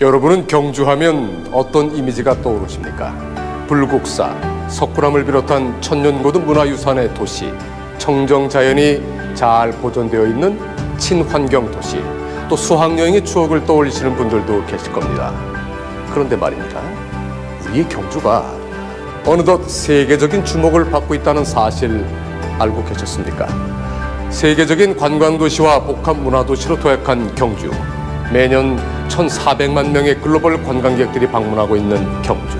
여러분은 경주하면 어떤 이미지가 떠오르십니까? 불국사, 석굴암을 비롯한 천년고도 문화유산의 도시, 청정 자연이 잘 보존되어 있는 친환경 도시, 또 수학여행의 추억을 떠올리시는 분들도 계실 겁니다. 그런데 말입니다. 우리의 경주가 어느덧 세계적인 주목을 받고 있다는 사실 알고 계셨습니까? 세계적인 관광도시와 복합 문화도시로 도약한 경주. 매년 1,400만 명의 글로벌 관광객들이 방문하고 있는 경주.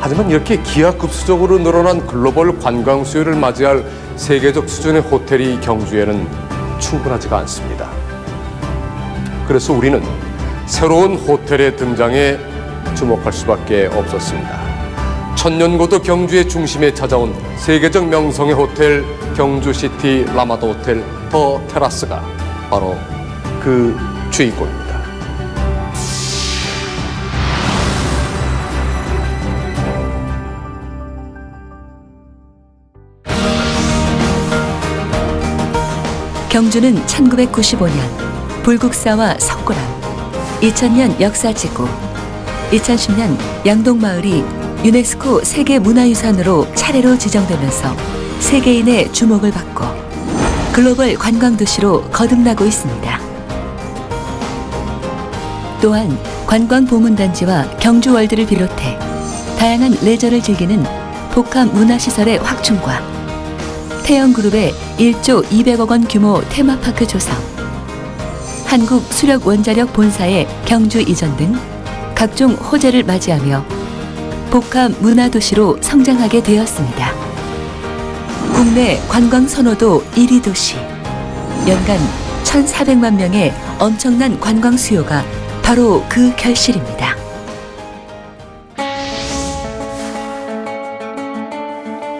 하지만 이렇게 기하급수적으로 늘어난 글로벌 관광 수요를 맞이할 세계적 수준의 호텔이 경주에는 충분하지가 않습니다. 그래서 우리는 새로운 호텔의 등장에 주목할 수밖에 없었습니다. 천년고도 경주의 중심에 찾아온 세계적 명성의 호텔 경주시티 라마다 호텔 더 테라스가 바로 그 주인공입니다. 경주는 1995년 불국사와 석굴암, 2000년 역사지구, 2010년 양동마을이 유네스코 세계문화유산으로 차례로 지정되면서 세계인의 주목을 받고 글로벌 관광도시로 거듭나고 있습니다. 또한 관광보문단지와 경주월드를 비롯해 다양한 레저를 즐기는 복합 문화시설의 확충과 태영그룹의 1조 200억 원 규모 테마파크 조성, 한국 수력 원자력 본사의 경주 이전 등 각종 호재를 맞이하며 복합 문화도시로 성장하게 되었습니다. 국내 관광 선호도 1위 도시, 연간 1,400만 명의 엄청난 관광 수요가 바로 그 결실입니다.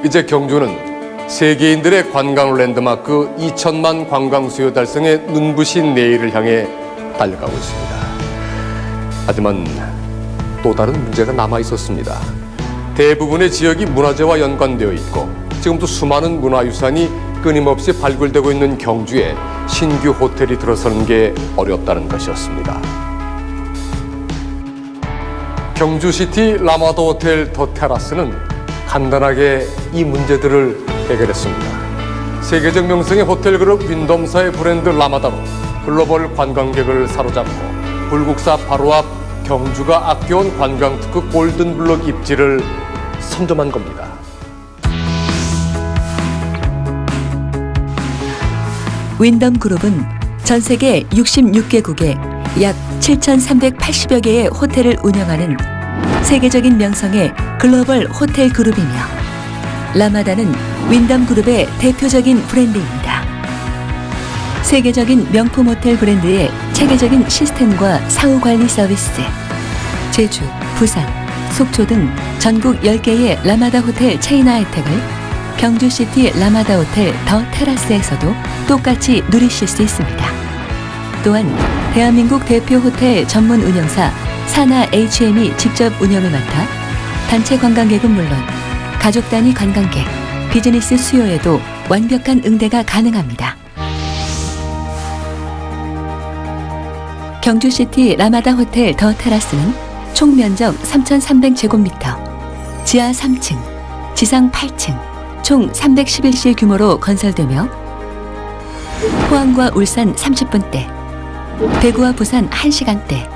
이제 경주는 세계인들의 관광 랜드마크 2천만 관광 수요 달성의 눈부신 내일을 향해 달려가고 있습니다. 하지만 또 다른 문제가 남아 있었습니다. 대부분의 지역이 문화재와 연관되어 있고 지금도 수많은 문화유산이 끊임없이 발굴되고 있는 경주에 신규 호텔이 들어서는 게 어렵다는 것이었습니다. 경주시티 라마다 호텔 더 테라스는 간단하게 이 문제들을 해결했습니다. 세계적 명성의 호텔 그룹 윈덤사의 브랜드 라마다로 글로벌 관광객을 사로잡고 불국사 바로 앞 경주가 아껴온 관광 특급 골든블럭 입지를 선점한 겁니다. 윈덤 그룹은 전 세계 66개국에 약 7,380여 개의 호텔을 운영하는 세계적인 명성의 글로벌 호텔 그룹이며 라마다는 윈덤 그룹의 대표적인 브랜드입니다. 세계적인 명품 호텔 브랜드의 체계적인 시스템과 사후 관리 서비스, 제주, 부산, 속초 등 전국 10개의 라마다 호텔 체인화 혜택을 경주시티 라마다 호텔 더 테라스에서도 똑같이 누리실 수 있습니다. 또한 대한민국 대표 호텔 전문 운영사 사나 HM이 직접 운영을 맡아 단체 관광객은 물론 가족 단위 관광객, 비즈니스 수요에도 완벽한 응대가 가능합니다. 경주시티 라마다 호텔 더 테라스는 총 면적 3,300제곱미터, 지하 3층, 지상 8층, 총 311실 규모로 건설되며 포항과 울산 30분대, 대구와 부산 1시간대,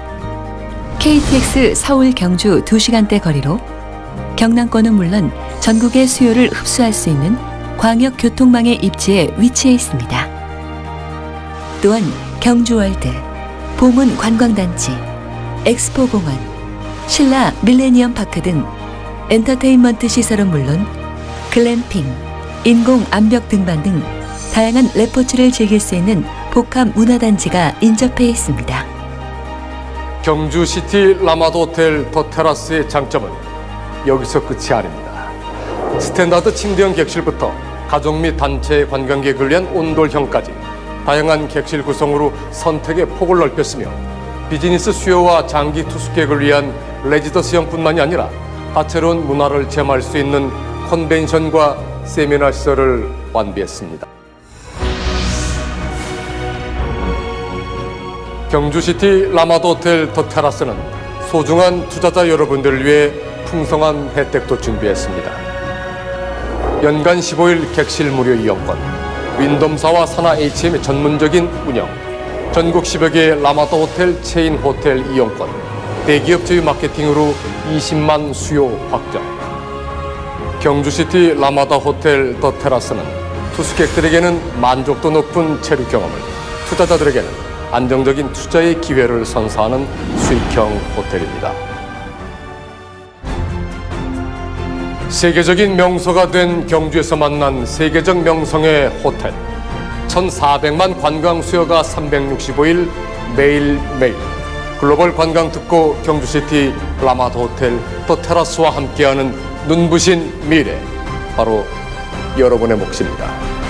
KTX 서울 경주 2시간대 거리로 경남권은 물론 전국의 수요를 흡수할 수 있는 광역 교통망의 입지에 위치해 있습니다. 또한 경주월드, 보문 관광단지, 엑스포공원, 신라 밀레니엄 파크 등 엔터테인먼트 시설은 물론 글램핑, 인공 암벽 등반 등 다양한 레포츠를 즐길 수 있는 복합 문화단지가 인접해 있습니다. 경주시티 라마다 호텔 더 테라스의 장점은 여기서 끝이 아닙니다. 스탠다드 침대형 객실부터 가족 및 단체 관광객을 위한 온돌형까지 다양한 객실 구성으로 선택의 폭을 넓혔으며 비즈니스 수요와 장기 투숙객을 위한 레지던스형뿐만이 아니라 다채로운 문화를 체험할 수 있는 컨벤션과 세미나 시설을 완비했습니다. 경주시티 라마도 호텔 더 테라스는 소중한 투자자 여러분들을 위해 풍성한 혜택도 준비했습니다. 연간 15일 객실 무료 이용권, 윈덤사와 산하 HM의 전문적인 운영, 전국 10여 개의 라마도 호텔 체인 호텔 이용권, 대기업 제휴 마케팅으로 20만 수요 확정. 경주시티 라마다 호텔 더 테라스는 투숙객들에게는 만족도 높은 체류 경험을, 투자자들에게는 안정적인 투자의 기회를 선사하는 수익형 호텔입니다. 세계적인 명소가 된 경주에서 만난 세계적 명성의 호텔. 1,400만 관광 수요가 365일 매일매일. 글로벌 관광 특구 경주시티 라마드 호텔 더 테라스와 함께하는 눈부신 미래. 바로 여러분의 몫입니다.